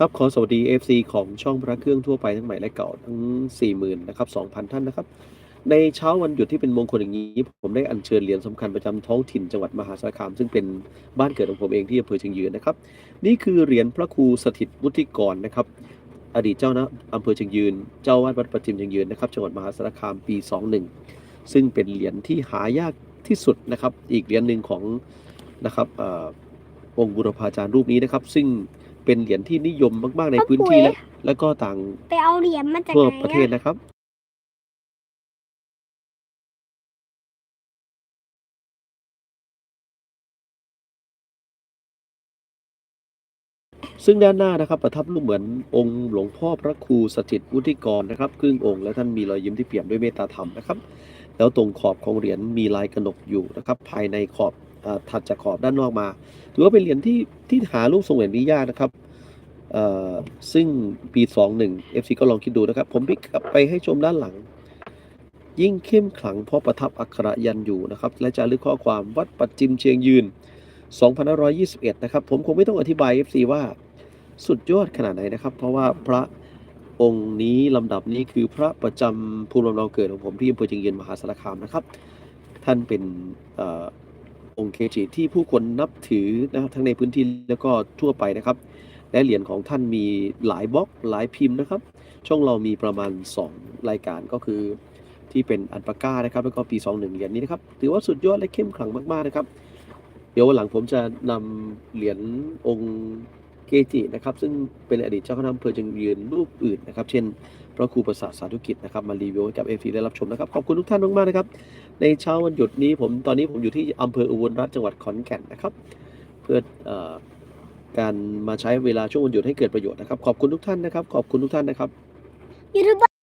ครับขอสวัสดี FC ของช่องพระเครื่องทั่วไปทั้งใหม่และเก่าทั้ง 40,000นะครับ2,000 ท่านนะครับ ในเช้าวันหยุดที่เป็นมงคลอย่างนี้ ผมได้อัญเชิญเหรียญสำคัญประจำท้องถิ่นจังหวัดมหาสารคาม ซึ่งเป็นบ้านเกิดของผมเองที่อำเภอเชียงยืนนะครับ นี่คือเหรียญพระครูสถิตวุฒิกรนะครับ อดีตเจ้านะอำเภอเชียงยืน เจ้าวาดวัดประจิมเชียงยืนนะครับจังหวัดมหาสารคามปี 21 ซึ่งเป็นเหรียญที่หายากที่สุดนะครับ อีกเหรียญหนึ่งของนะครับองค์บุรพาจารย์รูปนี้นะครับ ซึ่ง เป็นเหรียญที่นิยมมากๆในพื้นที่และและก็ต่างไปเอาเหรียญมาจากทั่วไหนประเทศอะนะครับ ซึ่งด้านหน้านะครับประทับรูปเหมือนองค์หลวงพ่อพระครูสถิตวุฒิกรนะครับครึ่งองค์และท่านมีรอยยิ้มที่เปี่ยมด้วยเมตตาธรรมนะครับ แล้วตรงขอบของเหรียญมีลายกระหนกอยู่นะครับ ภายในขอบอา ถัดจากขอบด้านนอกมาถือว่าเป็นเหรียญที่ที่หารูปทรงแบบนี้ยากนะครับเอ่อซึ่งปี 21 FC ก็ลองคิดดูนะครับ ผมพิกกลับไปให้ชมด้านหลัง ยิ่งเข้มขลังเพราะประทับอักขระยันอยู่นะครับ และจารึกข้อความวัดปัจจิมเชียงยืน 2521 นะครับ ผมคงไม่ต้องอธิบาย FC ว่าสุดยอดขนาดไหนนะครับ เพราะว่าพระองค์นี้ลำดับนี้คือพระประจำภูมิลำเนาเกิดของผมที่อำเภอเชียงยืนมหาสารคามนะครับ ท่านเป็น องค์เคจิที่ผู้คนนับถือนะครับทั้งในพื้นที่แล้วก็ทั่วไปนะครับ และเหรียญของท่านมีหลายบล็อกหลายพิมพ์นะครับ ช่องเรามีประมาณ 2 รายการก็คือที่เป็นอันปาก้านะครับ แล้วก็ปี 21 เหรียญนี้นะครับ ถือว่าสุดยอดและเข้มขลังมากๆนะครับ เดี๋ยววันหลังผมจะนำเหรียญองค์เกจินะครับ ซึ่งเป็นอดีตเจ้าคณะอำเภอจึงยืนรูปอื่นนะครับ เช่น พระครูประสาทสาธุกิจนะครับมารีวิวให้กับเอฟซีได้รับชมนะครับขอบคุณทุกท่านมากๆนะครับในเช้าวันหยุดนี้ผมตอนนี้ผมอยู่ที่อำเภออุบลรัฐจังหวัดขอนแก่นนะครับ เพื่ออการมาใช้เวลาช่วงวันหยุดให้เกิดประโยชน์นะครับ ขอบคุณทุกท่านนะครับ ขอบคุณทุกท่านนะครับ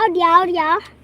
ยูทูบ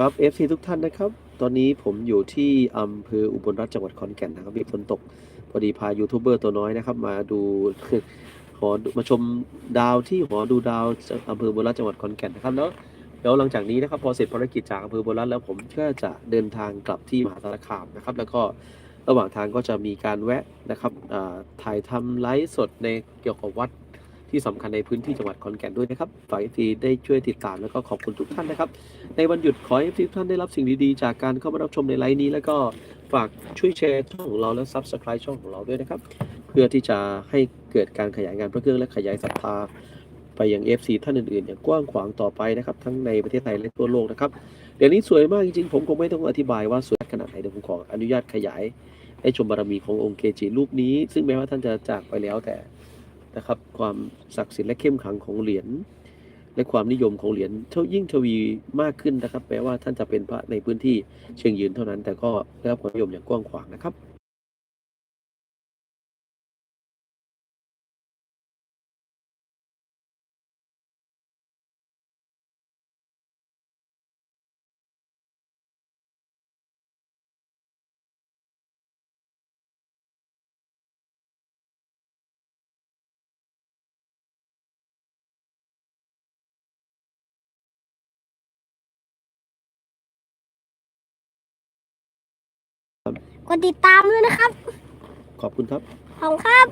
ครับ FC ทุกท่านนะครับ ตอนนี้ผมอยู่ที่อำเภออุบลรัตน์จังหวัดขอนแก่นนะครับ มีฝนตก พอดีพายูทูบเบอร์ตัวน้อยนะครับ มาดูหอมาชมดาวที่หอดูดาวอำเภออุบลรัตน์จังหวัดขอนแก่นนะครับแล้วเดี๋ยวหลังจากนี้นะครับพอเสร็จภารกิจจากอำเภออุบลรัตน์แล้วผมก็จะเดินทางกลับที่มหาสารคามนะครับ แล้วก็ระหว่างทางก็จะมีการแวะนะครับถ่ายทำไลฟ์สดในเกี่ยวกับวัด ที่สำคัญในพื้นที่จังหวัดขอนแก่นด้วยนะครับฝ่ากทีได้ช่วยติดตามแล้วก็ขอบคุณทุกท่านนะครับ ในวันหยุดขอให้ทุกท่านได้รับสิ่งดีๆ จากการเข้ามารับชมในไลฟ์นี้ แล้วก็ฝากช่วยแชร์ช่องของเราและ Subscribe ช่องของเราด้วยนะครับ เพื่อที่จะให้เกิดการขยายงานพระเครื่องและขยายศรัทธาไปยัง FC ท่านอื่นๆ อย่างกว้างขวางต่อไปนะครับ ทั้งในประเทศไทยและทั่วโลกนะครับ เดี๋ยวนี้สวยมากจริงๆ ผมคงไม่ต้องอธิบายว่าสวยขนาดไหนเดี๋ยวผมขออนุญาตขยายให้ชมบารมีขององค์เกจิรูปนี้ ซึ่งแม้ว่าท่านจะจากไปแล้วแต่ นะครับความศักดิ์สิทธิ์และเข้มขลังของเหรียญและความนิยมของเหรียญเท่ายิ่งทวีมากขึ้นนะครับแม้ว่าท่านจะเป็นพระในพื้นที่เชียงยืนเท่านั้น แต่ก็ได้รับความนิยมอย่างกว้างขวางนะครับ กดติดตามด้วยนะครับ ขอบคุณครับ ขอบคุณครับ